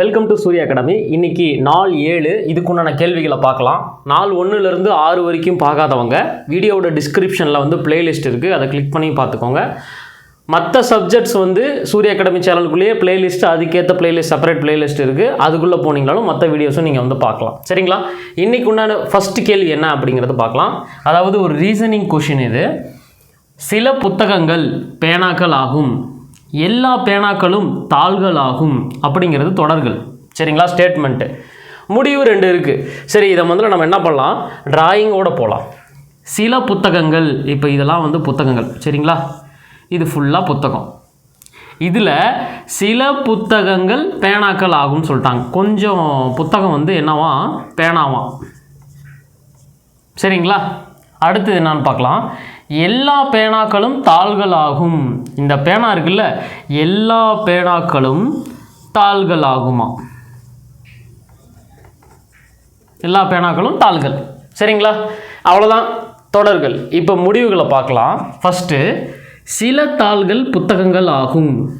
Welcome to சூரிய academy இன்னைக்கு நாள் ஏழு. இதுக்குண்டான கேள்விகளை பார்க்கலாம். நாள் ஒன்றுலேருந்து ஆறு வரைக்கும் பார்க்காதவங்க வீடியோவோட டிஸ்கிரிப்ஷனில் வந்து பிளேலிஸ்ட் இருக்குது அதை கிளிக் பண்ணி பார்த்துக்கோங்க. மற்ற சப்ஜெக்ட்ஸ் வந்து சூரிய அகாடமி சேனலுக்குள்ளேயே பிளேலிஸ்ட் அதுக்கேற்ற பிளேலிஸ்ட் செப்பரேட் பிளேலிஸ்ட் இருக்குது அதுக்குள்ளே போனீங்கனாலும் மற்ற வீடியோஸும் நீங்கள் வந்து பார்க்கலாம். சரிங்களா? இன்றைக்கு உண்டான ஃபஸ்ட் கேள்வி என்ன அப்படிங்கிறத பார்க்கலாம். அதாவது ஒரு ரீசனிங் கொஷின் இது. சில புத்தகங்கள் பேனாக்கள் ஆகும். எல்லா பேனாக்களும் தாள்கள் ஆகும் அப்படிங்கிறது தொடர்கள். சரிங்களா? ஸ்டேட்மெண்ட்டு முடிவு ரெண்டு இருக்குது சரி இதை முதல்ல நம்ம என்ன பண்ணலாம்? டிராயிங்கோட போகலாம் சில புத்தகங்கள் இப்போ இதெல்லாம் வந்து புத்தகங்கள். சரிங்களா? இது ஃபுல்லாக புத்தகம். இதில் சில புத்தகங்கள் பேனாக்கள் ஆகும்னு சொல்லிட்டாங்க. கொஞ்சம் புத்தகம் வந்து என்னவா? பேனாவாம் சரிங்களா? அடுத்தது என்னான்னு பார்க்கலாம். எல்லா பேனாக்களும் தாள்கள் ஆகும் இந்த பேனா இருக்குல்ல எல்லா பேனாக்களும் தாள்கள் ஆகுமா எல்லா பேனாக்களும் தாள்கள். சரிங்களா? அவ்வளோதான் தொடர்கள். இப்போ முடிவுகளை பார்க்கலாம். ஃபஸ்ட்டு சில தாள்கள் புத்தகங்கள் ஆகும்.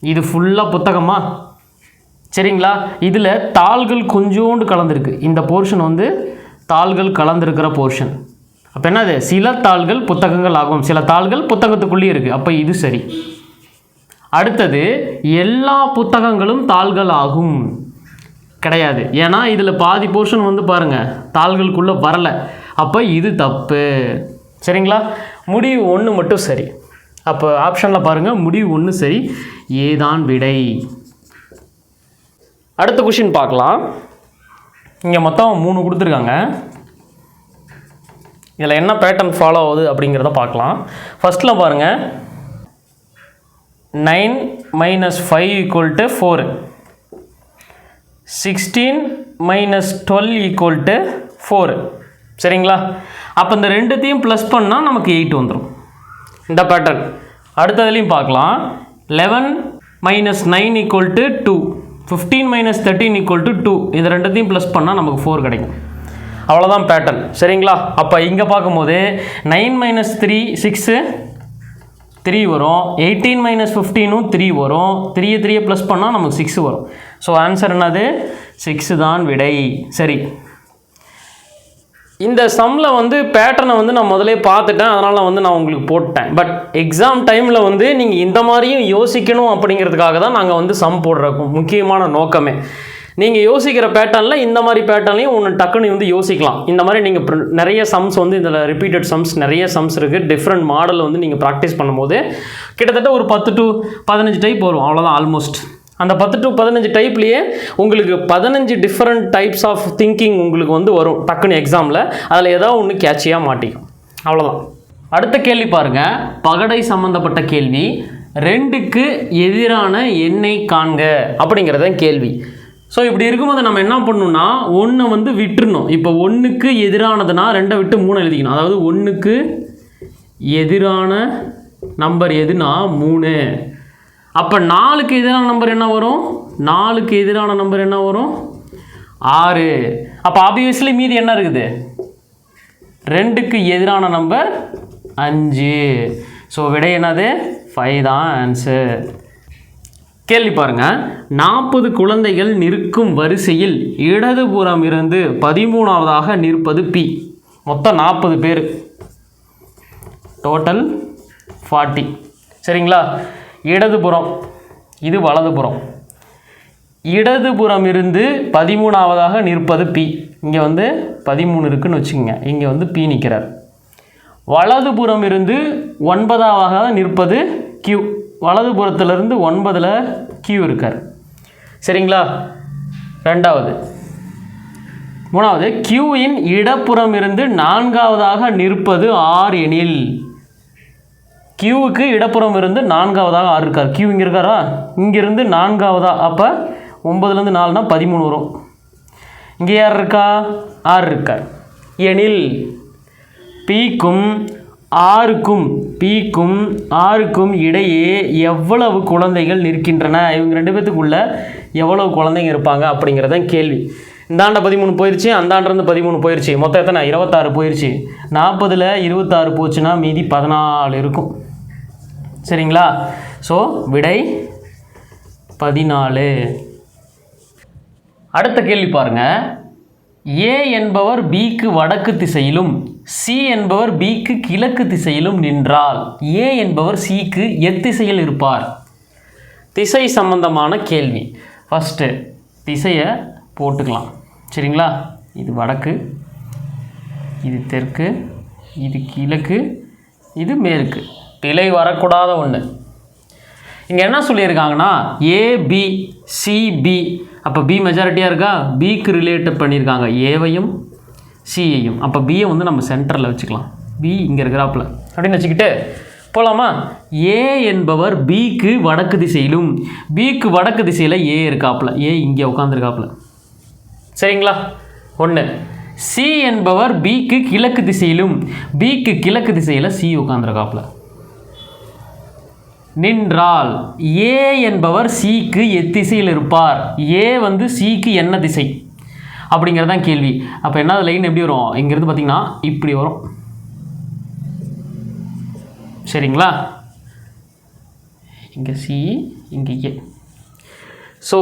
இது ஃபுல்லாக புத்தகமா? சரிங்களா? இதில் தாள்கள் கொஞ்சோண்டு கலந்துருக்கு. இந்த போர்ஷன் வந்து தாள்கள் கலந்துருக்கிற போர்ஷன் அப்போ என்னது? சில தாள்கள் புத்தகங்கள் ஆகும். சில தாள்கள் புத்தகத்துக்குள்ளேயே இருக்குது அப்போ இது சரி. அடுத்தது எல்லா புத்தகங்களும் தாள்கள் ஆகும். கிடையாது. ஏன்னா இதில் பாதி போர்ஷன் வந்து பாருங்கள் தாள்களுக்குள்ளே வரலை. அப்போ இது தப்பு. சரிங்களா? முடிவு ஒன்று மட்டும் சரி. அப்போ ஆப்ஷனில் பாருங்கள் முடிவு ஒன்று சரி. ஏதான் விடை. அடுத்த கொஷின் பார்க்கலாம். இங்கே மொத்தம் மூணு கொடுத்துருக்காங்க. இதில் என்ன பேட்டர்ன் ஃபாலோ ஆகுது அப்படிங்கிறத பார்க்கலாம். ஃபஸ்ட்டில் பாருங்கள் nine minus five equal to four sixteen minus twelve equal to four சரிங்களா? அப்போ இந்த ரெண்டுத்தையும் ப்ளஸ் பண்ணால் நமக்கு எயிட் வந்துடும் இந்த பேட்டர்ன் அடுத்ததுலேயும் பார்க்கலாம். Eleven minus nine equal to two fifteen minus thirteen equal to two இது ரெண்டுத்தையும் ப்ளஸ் பண்ணால் நமக்கு ஃபோர் கிடைக்கும். அவ்வளோதான் பேட்டர்ன் சரிங்களா? அப்போ இங்கே பார்க்கும்போது nine minus three six three வரும். எயிட்டீன் மைனஸ் ஃபிஃப்டீனும் த்ரீ வரும். த்ரீயை த்ரீயை ப்ளஸ் பண்ணால் நமக்கு சிக்ஸ் வரும். ஸோ ஆன்சர் என்னது? சிக்ஸு தான் விடை. சரி. இந்த சம்மில் வந்து பேட்டர்னை வந்து நான் முதலே பார்த்துட்டேன். அதனால் வந்து நான் உங்களுக்கு போட்டேன். பட் எக்ஸாம் டைமில் வந்து நீங்கள் இந்த மாதிரியும் யோசிக்கணும் அப்படிங்கிறதுக்காக தான் நாங்கள் வந்து சம் போடுறோம் முக்கியமான நோக்கமே. நீங்கள் யோசிக்கிற பேட்டர்னில் இந்த மாதிரி பேட்டர்ன்லையும் ஒன்று டக்குன்னு வந்து யோசிக்கலாம். இந்த மாதிரி நீங்கள் நிறைய சம்ஸ் வந்து இதில் ரிப்பீட்டட் சம்ஸ் நிறைய சம்ஸ் இருக்குது டிஃப்ரெண்ட் மாடலில் வந்து நீங்கள் ப்ராக்டிஸ் பண்ணும்போது கிட்டத்தட்ட ஒரு பத்து டு பதினஞ்சு டைப் வரும். அவ்வளோதான் ஆல்மோஸ்ட் அந்த பத்து டு பதினஞ்சு டைப்லேயே உங்களுக்கு பதினஞ்சு டிஃப்ரெண்ட் டைப்ஸ் ஆஃப் திங்கிங் உங்களுக்கு வந்து வரும் டக்குன்னு எக்ஸாமில் அதில் ஏதாவது ஒன்று கேட்சியாக மாட்டிக்கும். அவ்வளோதான் அடுத்த கேள்வி பாருங்கள் பகடை சம்மந்தப்பட்ட கேள்வி. ரெண்டுக்கு எதிரான எண்ணை காண்க அப்படிங்கிறத கேள்வி. ஸோ இப்படி இருக்கும்போது நம்ம என்ன பண்ணணும்னா ஒன்றை வந்து விட்டுருணும் இப்போ ஒன்றுக்கு எதிரானதுன்னா ரெண்டை விட்டு மூணு எழுதிக்கணும். அதாவது ஒன்றுக்கு எதிரான நம்பர் எதுனா மூணு. அப்போ நாலுக்கு எதிரான நம்பர் என்ன வரும்? நாலுக்கு எதிரான நம்பர் என்ன வரும்? ஆறு. அப்போ ஆப்வியஸ்லி மீதி என்ன இருக்குது? ரெண்டுக்கு எதிரான நம்பர் அஞ்சு. ஸோ விடை என்னது? ஃபைவ் தான் ஆன்சர் கேள்வி பாருங்க. நாற்பது குழந்தைகள் நிற்கும் வரிசையில் இடதுபுறம் இருந்து பதிமூணாவதாக நிற்பது பி மொத்தம் நாற்பது பேர். டோட்டல் ஃபார்ட்டி சரிங்களா? இடதுபுறம் இது வலதுபுறம் இடதுபுறம் இருந்து பதிமூணாவதாக நிற்பது பி இங்கே வந்து பதிமூணு இருக்குன்னு வச்சுக்கோங்க. இங்கே வந்து பி நிற்கிறார் வலதுபுறம் இருந்து ஒன்பதாவதாக நிற்பது கியூ வலதுபுறத்திலிருந்து ஒன்பதில் கியூ இருக்கார். சரிங்களா? ரெண்டாவது. மூணாவது கியூவின் இடப்புறம் இருந்து நான்காவதாக நிற்பது ஆர் எனில். கியூவுக்கு இடப்புறம் இருந்து நான்காவதாக ஆறு இருக்கார். கியூ இங்கே இருக்காரா? இங்கிருந்து நான்காவதா? அப்போ ஒம்பதுலேருந்து நாலுனா பதிமூணு வரும். இங்கே யார் இருக்கா? ஆறு இருக்கார். எனில் பிக்கும் ஆறுக்கும் பிக்கும் ஆறுக்கும் இடையே எவ்வளவு குழந்தைகள் நிற்கின்றன? இவங்க ரெண்டு பேத்துக்குள்ள எவ்வளவு குழந்தைங்க இருப்பாங்க அப்படிங்கிறத கேள்வி. இந்தாண்ட பதிமூணு போயிடுச்சு அந்தாண்டிருந்து பதிமூணு போயிடுச்சு மொத்தம் எத்தனை? இருபத்தாறு போயிடுச்சு நாற்பதில் இருபத்தாறு போச்சுன்னா மீதி பதினாலு இருக்கும். சரிங்களா? ஸோ விடை பதினாலு. அடுத்த கேள்வி பாருங்கள் ஏ என்பவர் பிக்கு வடக்கு திசையிலும் சி என்பவர் பிக்கு கிழக்கு திசையிலும் நின்றால் ஏ என்பவர் சிக்கு எத்திசையில் இருப்பார்? திசை சம்பந்தமான கேள்வி. ஃபஸ்ட்டு திசையை போட்டுக்கலாம். சரிங்களா? இது வடக்கு இது தெற்கு இது கிழக்கு இது மேற்கு. பிழை வரக்கூடாத ஒன்று இங்கே என்ன சொல்லியிருக்காங்கன்னா ஏபி சிபி அப்போ பி மெஜாரிட்டியாக இருக்கா? பிக்கு ரிலேட்டட் பண்ணியிருக்காங்க. ஏவையும் சியையும் அப்போ பியை வந்து நம்ம சென்டரில் வச்சுக்கலாம். பி இங்கே இருக்கிறாப்புல. அப்படின்னு வச்சுக்கிட்டு போகலாமா ஏ என்பவர் பிக்கு வடக்கு திசையிலும் பிக்கு வடக்கு திசையில் ஏ இருக்காப்புல. ஏ இங்கே உட்காந்துருக்காப்புல சரிங்களா? ஒன்று சி என்பவர் பிக்கு கிழக்கு திசையிலும் பிக்கு கிழக்கு திசையில் சி உட்காந்துருக்காப்புல நின்றால் ஏ என்பவர் சிக்கு எத்திசையில் இருப்பார். ஏ வந்து சிக்கு என்ன திசை? அப்படிங்கிறது தான் கேள்வி. அப்போ என்ன லைன் எப்படி வரும்? இங்கேருந்து பார்த்தீங்கன்னா இப்படி வரும். சரிங்களா? இங்கே சி இங்கே ஏ ஸோ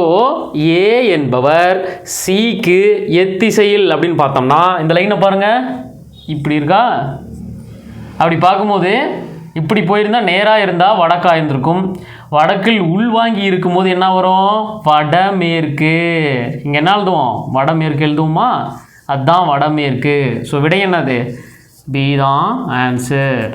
ஏ என்பவர் சிக்கு எத்திசையில் அப்படின்னு பார்த்தோம்னா இந்த லைனை பாருங்கள் இப்படி இருக்கா? அப்படி பார்க்கும்போது இப்படி போயிருந்தால் நேராக இருந்தால் வடக்கா இருந்திருக்கும். வடக்கில் உள்வாங்கி இருக்கும்போது என்ன வரும்? வடமேற்கு. இங்கே என்ன எழுதுவோம்? வடமேற்கு எழுதுவோமா? அதுதான் வடமேற்கு. ஸோ விடை என்னது? பி தான் ஆன்சர்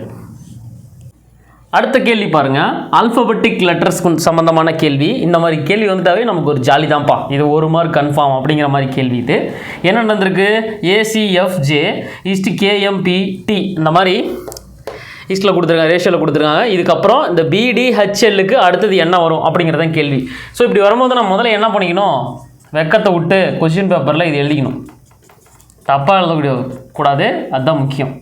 அடுத்த கேள்வி பாருங்கள் ஆல்பபெட்டிக் லெட்டர்ஸ் சம்மந்தமான கேள்வி. இந்த மாதிரி கேள்வி வந்துட்டாவே நமக்கு ஒரு ஜாலி தான்ப்பா. இது ஒரு மார்க் கன்ஃபார்ம் அப்படிங்கிற மாதிரி கேள்வி இது. என்ன நடந்திருக்கு? ஏசிஎஃப்ஜே இஸ்ட் கேஎம்பி டி இந்த மாதிரி ஈஸ்டில் கொடுத்துருக்காங்க ரேஷியோவில் கொடுத்துருக்காங்க. இதுக்கப்புறம் இந்த பிடிஹெச்எல்லுக்கு அடுத்தது என்ன வரும் அப்படிங்கிறதான் கேள்வி. ஸோ இப்படி வரும்போது நம்ம முதல்ல என்ன பண்ணிக்கணும்? வெக்கத்தை விட்டு கொஷின் பேப்பரில் இது எழுதிக்கணும். தப்பாக எழுதக்கூடிய கூடாது அதுதான் முக்கியம்.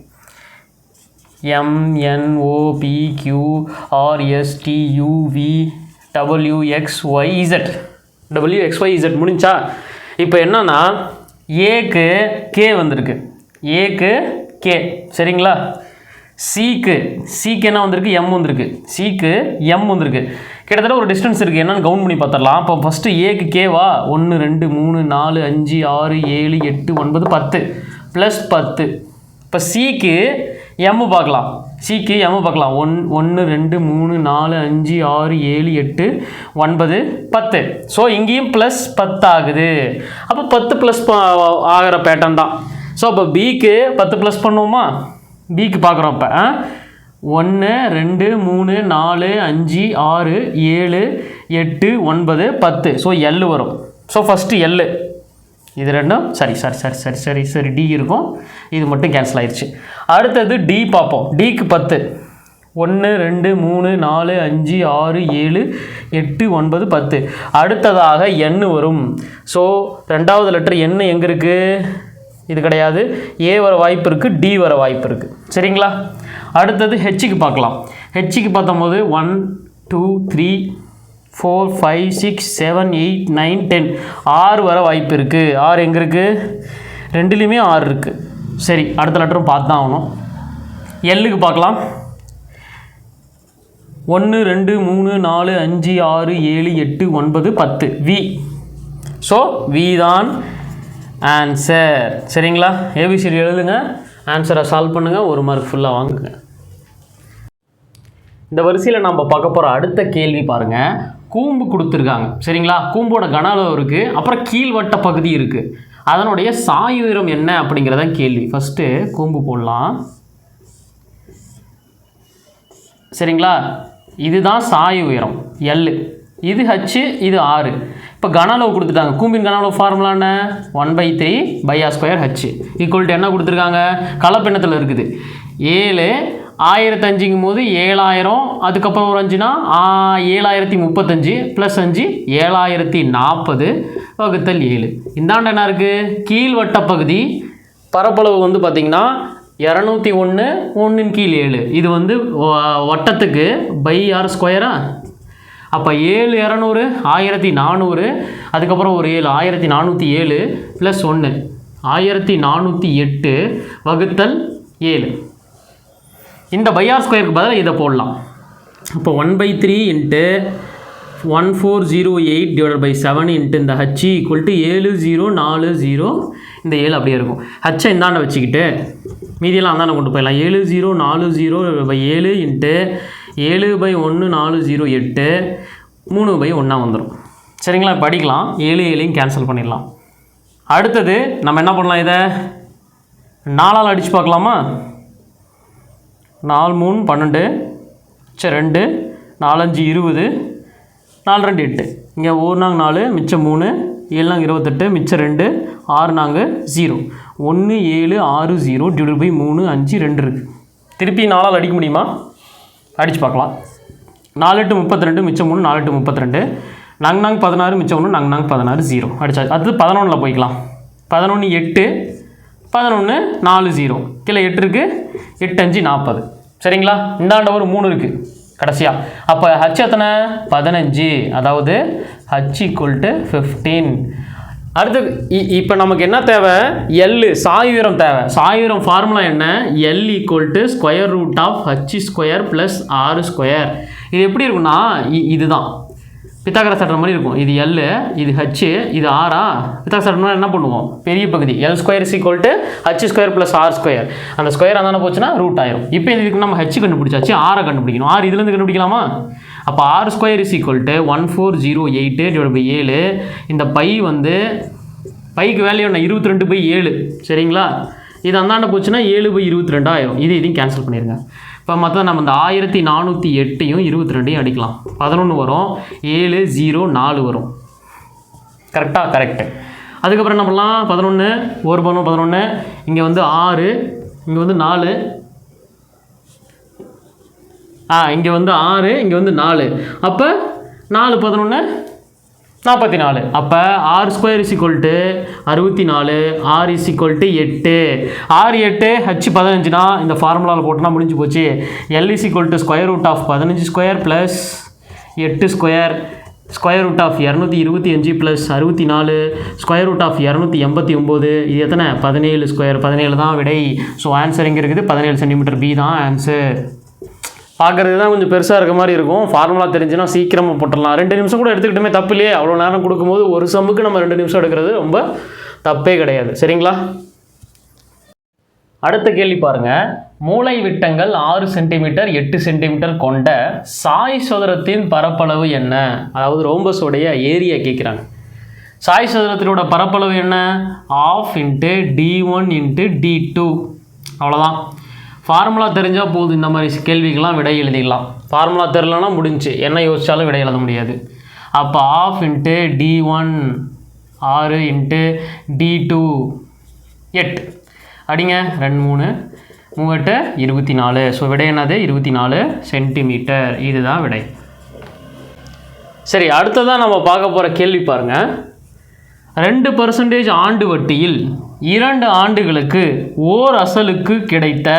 எம்என்ஓபிக்யூஆர்எஸ்டியூவி ஒய் இசட் முடிஞ்சா? இப்போ என்னன்னா ஏக்கு கே வந்திருக்கு. ஏக்கு கே சரிங்களா? சிக்கு சிக்கு என்ன வந்திருக்கு? எம் வந்திருக்கு. சிக்கு எம் வந்திருக்கு. கிட்டத்தட்ட ஒரு டிஸ்டன்ஸ் இருக்குது என்னன்னு கவுண்ட் பண்ணி பார்த்துடலாம். அப்போ ஃபஸ்ட்டு ஏக்கு கேவா ஒன்று ரெண்டு மூணு நாலு அஞ்சு ஆறு ஏழு எட்டு ஒன்பது பத்து. ப்ளஸ் பத்து. இப்போ சிக்கு எம்மு பார்க்கலாம். சிக்கு எம்மு பார்க்கலாம். ஒன் ஒன்று ரெண்டு மூணு நாலு அஞ்சு ஆறு ஏழு எட்டு ஒன்பது பத்து. ஸோ இங்கேயும் ப்ளஸ் பத்து ஆகுது. அப்போ பத்து ப்ளஸ் ஆகிற பேட்டர்ன் தான். ஸோ அப்போ பிக்கு பத்து ப்ளஸ் பண்ணுவோமா? பிக்கு பார்க்குறோம் இப்போ ஒன்று ரெண்டு மூணு நாலு அஞ்சு ஆறு ஏழு எட்டு ஒன்பது பத்து. ஸோ எல் வரும். ஸோ ஃபஸ்ட்டு எல் இது ரெண்டும் சரி சரி சரி சரி சரி சரி டி இருக்கும். இது மட்டும் கேன்சல் ஆயிடுச்சு அடுத்தது டி பார்ப்போம். டிக்கு பத்து. ஒன்று ரெண்டு மூணு நாலு அஞ்சு ஆறு ஏழு எட்டு ஒன்பது பத்து. அடுத்ததாக எண்ணு வரும். ஸோ ரெண்டாவது லெட்டர் எண்ணு எங்கே இருக்குது இது கிடையாது. ஏ வர வாய்ப்பு இருக்குது டி வர வாய்ப்பு இருக்குது சரிங்களா? அடுத்தது ஹெச்சுக்கு பார்க்கலாம். ஹெச்சுக்கு பார்த்தம்போது one two three four five six seven eight nine ten ஆறு வர வாய்ப்பு இருக்குது ஆறு எங்கே இருக்குது ரெண்டுலேயுமே ஆறு இருக்குது சரி அடுத்த லெட்டரும் பார்த்து தான் ஆகணும் எல்லுக்கு பார்க்கலாம். ஒன்று ரெண்டு மூணு நாலு அஞ்சு ஆறு ஏழு எட்டு ஒன்பது பத்து. வி ஸோ வி தான் ஆன்சர் சரிங்களா? ஏபிசிடி எழுதுங்க. ஆன்சரை சால்வ் பண்ணுங்கள் ஒரு மார்க் ஃபுல்லாக வாங்குங்க. இந்த வரிசையில் நம்ம பார்க்க போகிற அடுத்த கேள்வி பாருங்கள் கூம்பு கொடுத்துருக்காங்க. சரிங்களா? கூம்போட கன அளவு இருக்குது அப்புறம் கீழ்வட்ட பகுதி இருக்குது அதனுடைய சாய் உயரம் என்ன அப்படிங்கிறத கேள்வி. ஃபஸ்ட்டு கூம்பு போடலாம். சரிங்களா? இதுதான் சாய் உயரம். எல் இது ஹச்சு இது ஆறு இப்போ கன அளவு கொடுத்துட்டாங்க. கூம்பின் கன அளவு ஃபார்முலா என்ன? One by three by R square H equal to என்ன கொடுத்துருக்காங்க? கலப்பெண்ணத்தில் இருக்குது. ஏழு ஆயிரத்தஞ்சுங்கும் போது ஏழாயிரம் அதுக்கப்புறம் ஒரு அஞ்சுனா ஏழாயிரத்தி முப்பத்தஞ்சு ப்ளஸ் அஞ்சு ஏழாயிரத்தி நாற்பது வகுத்தல் ஏழு. இந்தாண்ட என்ன இருக்குது கீழ்வட்ட பகுதி. பரப்பளவு வந்து பார்த்திங்கன்னா இரநூத்தி ஒன்று ஒன்றின் கீழ் ஏழு. இது வந்து வட்டத்துக்கு பை ஆர் ஸ்கொயரா அப்போ ஏழு இரநூறு ஆயிரத்தி நானூறு அதுக்கப்புறம் ஒரு ஏழு ஆயிரத்தி நானூற்றி ஏழு ப்ளஸ் ஒன்று ஆயிரத்தி நானூற்றி எட்டு வகுத்தல் ஏழு. இந்த பையார் ஸ்கொயருக்கு பதிலாக இதை போடலாம். இப்போ one by three into one four zero eight divide by seven into இந்த ஹச்சி ஈக்குவல் டு ஏழு ஜீரோ நாலு ஜீரோ இந்த ஏழு அப்படியே இருக்கும். ஹச்சை இந்தாண்ட வச்சுக்கிட்டு மீதியெல்லாம் அந்தாண்ட கொண்டு போயிடலாம். ஏழு ஜீரோ நாலு ஜீரோ பை ஏழு இன்ட்டு ஏழு பை ஒன்று நாலு ஜீரோ எட்டு மூணு பை ஒன்றா வந்துடும் சரிங்களா? படிக்கலாம். ஏழு ஏழையும் கேன்சல் பண்ணிடலாம். அடுத்தது நம்ம என்ன பண்ணலாம் இதை? நாலால் அடித்து பார்க்கலாமா? நாலு மூணு பன்னெண்டு சரி ரெண்டு நாலஞ்சு இருபது நாலு ரெண்டு எட்டு. இங்கே ஒரு நாங்க நாலு மிச்சம் மூணு ஏழு நாங்க இருபத்தெட்டு மிச்சம் ரெண்டு ஆறு நாங்கள் ஜீரோ. ஒன்று ஏழு ஆறு ஜீரோ டிவைட் பை மூணு அஞ்சு ரெண்டு இருக்குது திருப்பி நாலால் அடிக்க முடியுமா? அடித்து பார்க்கலாம். நாலு எட்டு முப்பத்தி ரெண்டு மிச்சம் மூணு நாலு எட்டு முப்பத்தி ரெண்டு நாங்க நாங் பதினாறு மிச்சம் ஒன்று நங் நாங் பதினாறு ஜீரோ அடிச்சா அது பதினொன்றில் போய்க்கலாம். பதினொன்று எட்டு பதினொன்று நாலு ஜீரோ கீழே எட்டு இருக்குது எட்டு அஞ்சு நாற்பது சரிங்களா? இந்தாண்ட ஒரு மூணு இருக்குது கடைசியாக அப்போ ஹச் எத்தனை? பதினஞ்சு. அதாவது ஹச் ஈக்குவல் டு ஃபிஃப்டீன் அடுத்து இப்போ நமக்கு என்ன தேவை? எல் சாயுரம் தேவை. சாயுரம் ஃபார்முலா என்ன? L equal to square root of H square plus ஆறு ஸ்கொயர் இது எப்படி இருக்கும்னா இ- இதுதான். பித்தாகர சட்டம் மாதிரி இருக்கும். இது எல் இது ஹச் இது ஆறா பித்தாகர சட்டம்னா என்ன பண்ணுவோம்? பெரிய பகுதி. L square is equal to H square plus R square அந்த ஸ்கொயர் அந்தான போச்சுன்னா ரூட் ஆயிரும். இப்போ இதுக்கு நம்ம ஹச் கண்டுபிடிச்சாச்சு? ஆரை கண்டுபிடிக்கணும். ஆறு இதுலேருந்து கண்டுபிடிக்கலாமா? அப்போ R square is equal to one four zero eight divide by ஏழு இந்த பை வந்து பைக்கு வேல்யூ என்ன? இருபத்தி ரெண்டு பை ஏழு. சரிங்களா? இது அந்தாண்ட போச்சுன்னா ஏழு பை இருபத்தி ரெண்டு ஆயிரும். இது இதையும் கேன்சல் பண்ணிடுங்க இப்போ மற்ற நம்ம இந்த ஆயிரத்தி நானூற்றி எட்டையும் இருபத்தி ரெண்டையும் அடிக்கலாம். பதினொன்று வரும். ஏழு ஜீரோ நாலு வரும். கரெக்டாக கரெக்டு அதுக்கப்புறம் என்ன பண்ணலாம்? பதினொன்று ஒரு பதினொன்று பதினொன்று இங்கே வந்து ஆறு இங்கே வந்து நாலு ஆ இங்கே வந்து ஆறு இங்கே வந்து நாலு. அப்போ நாலு பதினொன்று நாற்பத்தி நாலு அப்போ ஆறு ஸ்கொயர் இஸ் ஈக்குவல் டு அறுபத்தி நாலு ஆர் இஸ் ஈக்குவல் டு எட்டு. ஆறு எட்டு ஹச் பதினஞ்சுனா இந்த ஃபார்முலாவில் போட்டோன்னா முடிஞ்சு போச்சு. L is equal to square root of பதினஞ்சு ஸ்கொயர் ப்ளஸ் எட்டு ஸ்கொயர் ஸ்கொயர் ரூட் ஆஃப் இரநூத்தி இருபத்தி அஞ்சு ப்ளஸ் அறுபத்தி நாலு ஸ்கொயர் ரூட் ஆஃப் இரநூத்தி எண்பத்தி ஒம்பது. இது எத்தனை? பதினேழு ஸ்கொயர் பதினேழு தான் விடை. ஸோ ஆன்சர் எங்கே இருக்குது? பதினேழு சென்டிமீட்டர் பி தான் ஆன்சர் பார்க்குறது தான் கொஞ்சம் பெருசாக இருக்க மாதிரி இருக்கும். ஃபார்முலா தெரிஞ்சுன்னா சீக்கிரமாக போட்டுடலாம். ரெண்டு நிமிஷம் கூட எடுத்துக்கிட்டுமே தப்பு இல்லையே. அவ்வளோ நேரம் கொடுக்கும்போது ஒரு சம்முக்கு நம்ம ரெண்டு நிமிஷம் எடுக்கிறது ரொம்ப தப்பே கிடையாது. சரிங்களா? அடுத்த கேள்வி பாருங்க. மூளை விட்டங்கள் ஆறு சென்டிமீட்டர் எட்டு சென்டிமீட்டர் கொண்ட சாய் சதுரத்தின் பரப்பளவு என்ன? அதாவது ரோம்பஸோடைய ஏரியா கேட்குறாங்க சாய் சதுரத்தினோட பரப்பளவு என்ன? Half into D one into D two அவ்வளோதான் ஃபார்முலா தெரிஞ்சால் போதும். இந்த மாதிரி கேள்விக்கெலாம் விடை எழுதிக்கலாம் ஃபார்முலா தெரிலனா முடிஞ்சு. என்ன யோசித்தாலும் விடை எழுத முடியாது. அப்போ ஆஃப் இன்ட்டு டி ஒன் ஆறு இன்ட்டு டி டூ எட் அடிங்க. ரெண்டு மூணு. மூவெட்டு இருபத்தி நாலு. ஸோ விடை என்னது? இருபத்தி நாலு சென்டிமீட்டர் இதுதான் விடை. சரி அடுத்ததாக நம்ம பார்க்க போகிற கேள்வி பாருங்கள் ரெண்டு பர்சன்டேஜ் ஆண்டு வட்டியில் இரண்டு ஆண்டுகளுக்கு ஓர் அசலுக்கு கிடைத்த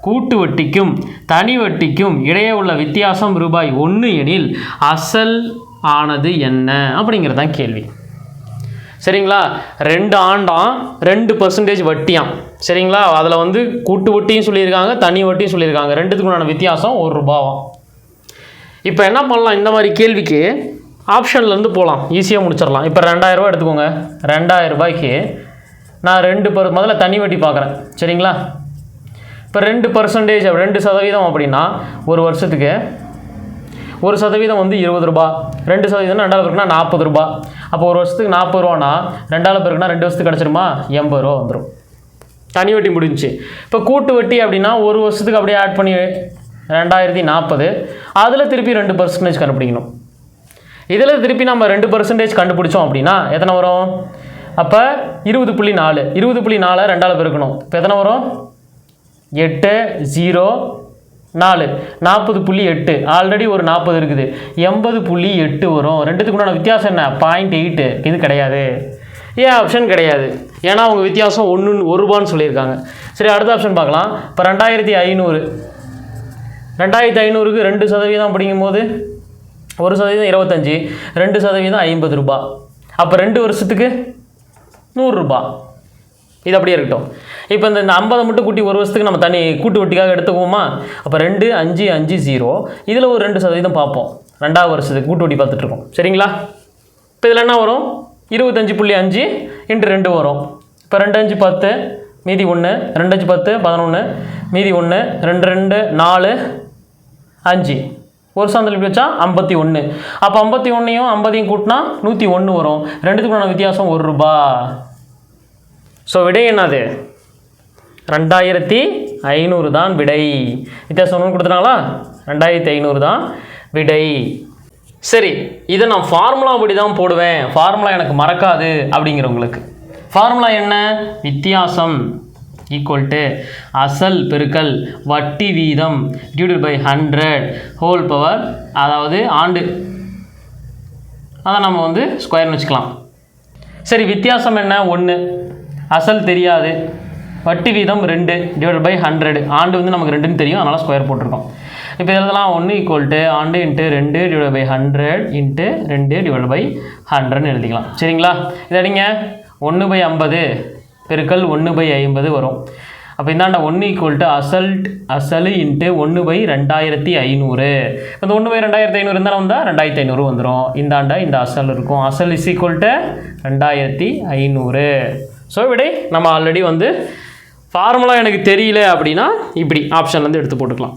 கூட்டு வட்டிக்கும் தனி வட்டிக்கும் இடையே உள்ள வித்தியாசம் ரூபாய் ஒன்று எனில் அசல் ஆனது என்ன? அப்படிங்கிறது தான் கேள்வி. சரிங்களா? ரெண்டு ஆண்டாம் ரெண்டு பர்சன்டேஜ் வட்டியாம். சரிங்களா? அதில் வந்து கூட்டு வட்டியும் சொல்லியிருக்காங்க தனி வட்டியும் சொல்லியிருக்காங்க. ரெண்டுத்துக்குண்டான வித்தியாசம் ஒரு ரூபாவாம் இப்போ என்ன பண்ணலாம் இந்த மாதிரி கேள்விக்கு? ஆப்ஷன்லேருந்து போகலாம் ஈஸியாக முடிச்சிடலாம் இப்போ ரெண்டாயிரரூபா எடுத்துக்கோங்க. ரெண்டாயிரரூபாய்க்கு நான் ரெண்டு பர் முதல்ல தனி வட்டி பார்க்குறேன் சரிங்களா? இப்போ ரெண்டு பர்சன்டேஜ் ரெண்டு சதவீதம் அப்படின்னா ஒரு வருஷத்துக்கு ஒரு சதவீதம் வந்து இருபது ரூபா ரெண்டு சதவீதம் ரெண்டாவது பேருக்குனா நாற்பது ரூபா அப்போ ஒரு வருஷத்துக்கு நாற்பது ரூபானா ரெண்டாவது பேருக்குனா ரெண்டு வருஷத்துக்கு கிடச்சிருமா? எண்பது ரூபா வந்துடும் தனி வட்டி முடிஞ்சு இப்போ கூட்டு வட்டி அப்படின்னா ஒரு வருஷத்துக்கு அப்படியே ஆட் பண்ணி ரெண்டாயிரத்தி நாற்பது. அதில் திருப்பி ரெண்டு பர்சன்டேஜ் கண்டுபிடிக்கணும். இதில் திருப்பி நம்ம ரெண்டு பர்சன்டேஜ் கண்டுபிடிச்சோம் அப்படின்னா எத்தனை வரும்? அப்போ இருபது புள்ளி நாலு. இருபது புள்ளி நாலை ரெண்டாவது பெருக்கணும். இப்போ எத்தனை வரும்? எட்டு ஜீரோ நாலு. நாற்பது புள்ளி எட்டு. ஆல்ரெடி ஒரு நாற்பது இருக்குது. எண்பது புள்ளி எட்டு வரும். ரெண்டுத்துக்குண்டான வித்தியாசம் என்ன? பாயிண்ட் எயிட்டு இது கிடையாது. ஏன் ஆப்ஷன் கிடையாது. ஏன்னா அவங்க வித்தியாசம் ஒன்று ஒரு ரூபான்னு சொல்லியிருக்காங்க. சரி அடுத்த ஆப்ஷன் பார்க்கலாம். இப்போ ரெண்டாயிரத்தி ஐநூறு. ரெண்டாயிரத்தி ஐநூறுக்கு ரெண்டு சதவீதம் அப்படிங்கும்போது ஒரு சதவீதம் இருபத்தஞ்சி ரெண்டு சதவீதம் ஐம்பது ரூபாய் அப்போ ரெண்டு வருஷத்துக்கு நூறுரூபா இது அப்படியே இருக்கட்டும். இப்போ இந்த இந்த ஐம்பதை மட்டும் கூட்டி ஒரு வருஷத்துக்கு நம்ம தனி கூட்டு வட்டிக்காக எடுத்துக்குவோமா? அப்போ ரெண்டு அஞ்சு அஞ்சு ஜீரோ இதில் ஒரு ரெண்டு சதவீதம் பார்ப்போம். ரெண்டாவது வருஷத்துக்கு கூட்டு வட்டி பார்த்துட்ருக்கோம் சரிங்களா? இப்போ இதில் என்ன வரும்? இருபத்தஞ்சி புள்ளி அஞ்சு இன்ட்டு ரெண்டு வரும். இப்போ ரெண்டு அஞ்சு பத்து மீதி ஒன்று ரெண்டு அஞ்சு பத்து பதினொன்று மீதி ஒன்று ரெண்டு ரெண்டு நாலு அஞ்சு. ஒரு சாந்தில் இப்படி வச்சா ஐம்பத்தி ஒன்று அப்போ ஐம்பத்தி ஒன்றையும் ஐம்பதையும் கூட்டினா நூற்றி ஒன்று வரும். ரெண்டுத்துக்குமான வித்தியாசம் ஒரு ரூபா. ஸோ விடை என்னது? ரெண்டாயிரத்தி ஐநூறு தான் விடை. வித்தியாசம் ஒன்று கொடுத்துட்டாங்களா ரெண்டாயிரத்தி ஐநூறு தான் விடை. சரி இதை நான் ஃபார்முலா படி தான் போடுவேன். ஃபார்முலா எனக்கு மறக்காது அப்படிங்கிறவங்களுக்கு. ஃபார்முலா என்ன? வித்தியாசம். ஈக்குவல் டு அசல் பெருக்கல் வட்டி வீதம் divided by hundred whole power அதாவது ஆண்டு. அதை நம்ம வந்து ஸ்கொயர்னு வச்சுக்கலாம். சரி வித்தியாசம் என்ன? ஒன்று அசல் தெரியாது. வட்டி வீதம் ரெண்டு டிவைட் பை ஹண்ட்ரடு ஆண்டு வந்து நமக்கு ரெண்டுன்னு தெரியும் அதனால் ஸ்கொயர் போட்டிருக்கோம். இப்போ இதெல்லாம் ஒன்று ஈக்குவல் டு ஆண்டு இன்ட்டு ரெண்டு டிவைட் பை ஹண்ட்ரட் இன்ட்டு ரெண்டு டிவைட் பை ஹண்ட்ரட்னு எழுதிக்கலாம். சரிங்களா? இதை அடிங்க. ஒன்று பை ஐம்பது. பெருக்கல் ஒன்று பை ஐம்பது வரும். அப்போ இந்தாண்ட ஒன்று ஈக்குவல் டு அசல்ட் அசல் இன்ட்டு ஒன்று பை ரெண்டாயிரத்தி ஐநூறு. இந்த ஒன்று பை ரெண்டாயிரத்தி ஐநூறு இருந்தாலும் வந்தால் ரெண்டாயிரத்தி ஐநூறு வந்துடும் இந்தாண்ட இந்த அசல் இருக்கும். அசல் இஸ் ஈக்குவல் டு ரெண்டாயிரத்தி ஐநூறு. ஸோ விடை நம்ம ஆல்ரெடி வந்து ஃபார்முலா எனக்கு தெரியல அப்படின்னா இப்படி ஆப்ஷன்லேருந்து எடுத்து போட்டுக்கலாம்.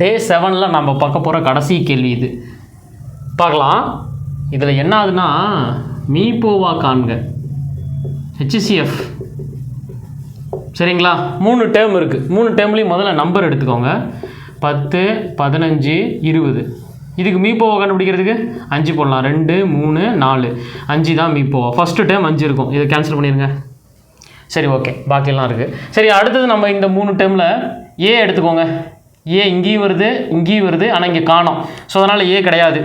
டே செவனில் நம்ம பார்க்க போகிற கடைசி கேள்வி இது. பார்க்கலாம். இதில் என்ன ஆகுதுன்னா மீபோவா காண்க. ஹெச்சிசிஎஃப் சரிங்களா? மூணு டேர்ம் இருக்குது மூணு டேர்ம்லேயும் முதல்ல நம்பர் எடுத்துக்கோங்க. பத்து பதினஞ்சு இருபது. இதுக்கு மீப்போவை கண்டுபிடிக்கிறதுக்கு? அஞ்சு போடலாம். ரெண்டு மூணு நாலு. அஞ்சு தான் மீப்போவா ஃபஸ்ட்டு டேம் அஞ்சு இருக்கும். இதை கேன்சல் பண்ணிடுங்க சரி ஓகே பாக்கியெல்லாம் இருக்குது சரி அடுத்தது நம்ம இந்த மூணு டேர்மில் ஏ எடுத்துக்கோங்க. ஏ இங்கேயும் வருது இங்கேயும் வருது ஆனால் இங்கே காணோம். ஸோ அதனால் ஏ கிடையாது.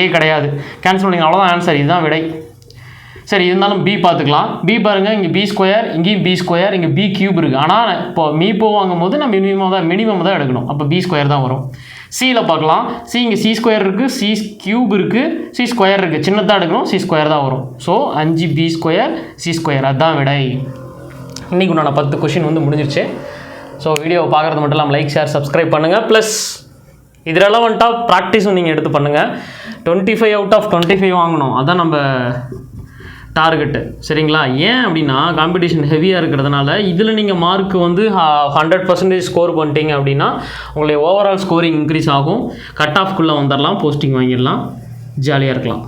ஏ கிடையாது. கேன்சல் பண்ணிங்க அவ்வளோதான் ஆன்சர் இதுதான் விடை. சரி இருந்தாலும் பி பார்த்துக்கலாம். பி பாருங்கள் இங்கே பி ஸ்கொயர் இங்கேயும் பி ஸ்கொயர் இங்கே பி கியூப் இருக்குது ஆனால் இப்போ மீ போ வாங்கும் போது நான் மினிமம் தான் மினிமம் தான் எடுக்கணும். அப்போ பி ஸ்கொயர் தான் வரும். சியில் பார்க்கலாம். சி இங்கே சி ஸ்கொயர் இருக்குது சி கியூப் இருக்குது சி ஸ்கொயர் இருக்குது சின்னதாக எடுக்கணும் சி ஸ்கொயர் தான் வரும். ஸோ அஞ்சு பி ஸ்கொயர் சி ஸ்கொயர் அதுதான் விடை. இன்றைக்கி உண்டான பத்து கொஷின் வந்து முடிஞ்சிருச்சு. ஸோ வீடியோவை பார்க்குறது மட்டும் இல்லாமல் லைக் ஷேர் சப்ஸ்கிரைப் பண்ணுங்கள் ப்ளஸ் இது ரெலவெண்ட்டாக ப்ராக்டிஸும் நீங்கள் எடுத்து பண்ணுங்கள் twenty five out of twenty five வாங்கணும். அதான் நம்ம டார்கெட்டு சரிங்களா? ஏன் அப்படின்னா காம்படிஷன் ஹெவியாக இருக்கிறதுனால இதில் நீங்கள் மார்க் வந்து ஹண்ட்ரட் பர்சன்டேஜ் ஸ்கோர் பண்ணிட்டீங்க அப்படின்னா உங்களுடைய ஓவரால் ஸ்கோரிங் இன்க்ரீஸ் ஆகும். கட் ஆஃப்குள்ளே வந்துடலாம் போஸ்டிங் வாங்கிடலாம் ஜாலியாக இருக்கலாம்.